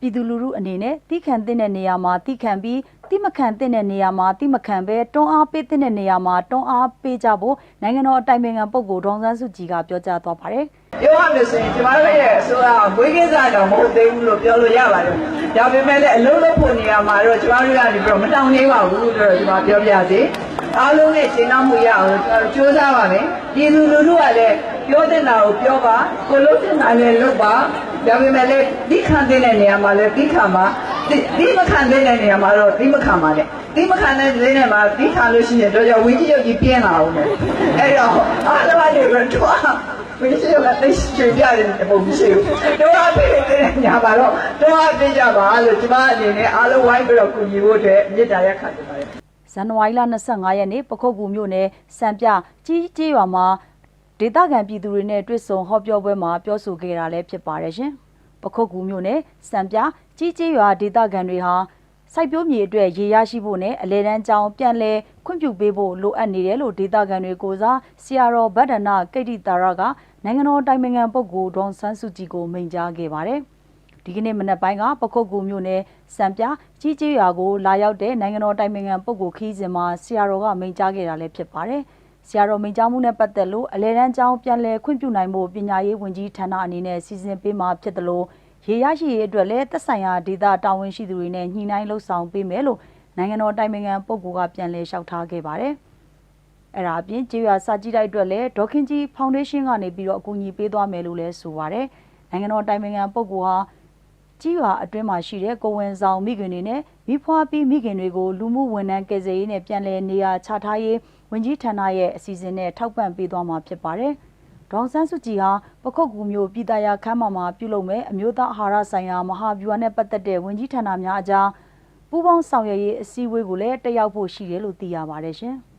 ပြည်သူလူထုအနေနဲ့တိခံတဲ့နေရာမှာတိခံပြီးတိမခံတဲ့နေရာမှာတိမခံပဲတွန်းအားပေးတဲ့နေရာမှာတွန်းအားပေးကြဖို့နိုင်ငံတော်အတိုင်ပင်ခံပုဂ္ဂိုလ်ဒေါန်ဆန်းစုကြည်ကပြောကြားသွားပါတယ်။ပြောရမယ်ဆိုရင်ကျမတို့ရဲ့အစိုးရကဝိကိစ္စတော့မဟုတ်သေးဘူးလို့ပြောလို့ရပါတယ်။ဒါပေမဲ့လည်းအလုံးလုံးဖို့နေရာမှာတော့ကျမတို့ကနေပြီးတော့မတောင်းနေပါဘူးလို့တော့ကျမပြောပြသေး။အားလုံးနဲ့ရှင်းအောင်မှုရအောင်ကျမတို့စူးစမ်းပါမယ်။ပြည်သူလူထုကလည်းပြောတဲ့နာကိုပြောပါကိုလို့တဲ့နာလည်းလုပ်ပါ ဒါပေမဲ့လည်းဒီခံတဲ့နေရာမှာလည်းဒီခံပါဒီမခံတဲ့နေရာမှာတော့ဒီမခံပါနဲ့ဒီမခံတဲ့နေရာမှာဒီခံလို့ရှိရင်တော့ကြောင့်ဝင်းကြီးရုပ်ကြီးပြင်းလာအောင်မယ်။အဲ့တော့အားလုံးကနေပြီးတော့မရှိရတဲ့ရွှေပြတယ်ပုံမရှိဘူး။တော့အဖေတဲ့ညာပါတော့တော့အဖေကြပါလို့ကျမအနေနဲ့အားလုံးဝိုင်းပြီးတော့ကူညီဖို့အတွက်မေတ္တာရက်ခံနေပါတယ်။ဇန်နဝါရီလ25ရက်နေ့ပခုတ်ကူမြို့နယ်စံပြကြီးကြီးရွာမှာ ဒေသခံပြည်သူတွေနဲ့တွေ့ဆုံဟောပြောပွဲမှာပြောဆိုခဲ့တာလည်းဖြစ်ပါတယ်ရှင်။ပခုတ်ကူမြို့နယ်စံပြကြီးကြီးရွာဒေသခံတွေဟာစိုက်ပျိုးမြေအတွက်ရေရရှိဖို့နဲ့အလဲတန်းကြောင်းပြန်လဲခွင့်ပြုပေးဖို့လိုအပ်နေတယ်လို့ဒေသခံတွေကိုစားဆီယာရောဗဒ္ဒနာကိတ္တိတာရကနိုင်ငံတော်တိုင်ပင်ခံပုဂ္ဂိုလ်ဒေါန်ဆန်းစုကြည်ကိုမိန့်ကြားခဲ့ပါတယ်။ဒီကနေ့မနက်ပိုင်းကပခုတ်ကူမြို့နယ်စံပြကြီးကြီးရွာကိုလာရောက်တဲ့နိုင်ငံတော်တိုင်ပင်ခံပုဂ္ဂိုလ်ခီးစဉ်မှာဆရာတော်ကမိန့်ကြားခဲ့တာလည်းဖြစ်ပါတယ်။ ဆရာတော်မိန့်ကြားမှုနဲ့ပတ်သက်လို့အလဲတန်းကျောင်းပြန်လည်ခွင့်ပြုနိုင်ဖို့ပညာရေးဝန်ကြီးဌာနအနေနဲ့စီစဉ်ပေးမှာဖြစ်တယ်လို့ရေရရှိရေးအတွက်လည်းသက်ဆိုင်ရာဒေသတာဝန်ရှိသူတွေနဲ့ညှိနှိုင်းလှုပ်ဆောင်ပေးမယ်လို့နိုင်ငံတော်တိုင်ပင်ခံပုဂ္ဂိုလ်ကပြန်လည်လျှောက်ထားခဲ့ပါတယ်။အဲ့ဒါအပြင်ကျေးရွာစာကြည့်တိုက်အတွက်လည်းဒေါခင်ကြီးဖောင်ဒေးရှင်းကနေပြီးတော့အကူအညီပေးသွားမယ်လို့လည်းဆိုပါတယ်။နိုင်ငံတော်တိုင်ပင်ခံပုဂ္ဂိုလ်ဟာ ကြီးရွာအတွင်းမှာရှိတဲ့ကိုဝင်ဆောင်မိခင်တွေနဲ့မိဖွားပြီးမိခင်တွေကိုလူမှုဝန်ထမ်းကယ်ဆယ်ရေးနဲ့ပြန်လည်နေရာချထားရေးဝန်ကြီးဌာနရဲ့အစီအစဉ်နဲ့ထောက်ပံ့ပေးသွားမှာဖြစ်ပါတယ်။ဒေါန်ဆန်းစုကြည်ဟာပခုတ်ကူမျိုးပြည်သားရခမ်းမာမှာပြုလုပ်မဲ့အမျိုးသားအာဟာရဆိုင်ရာမဟာဗျူဟာနဲ့ပတ်သက်တဲ့ဝန်ကြီးဌာနများအကြားပူးပေါင်းဆောင်ရွက်ရေးအစည်းအဝေးကိုလည်းတက်ရောက်ဖို့ရှိတယ်လို့သိရပါတယ်ရှင်။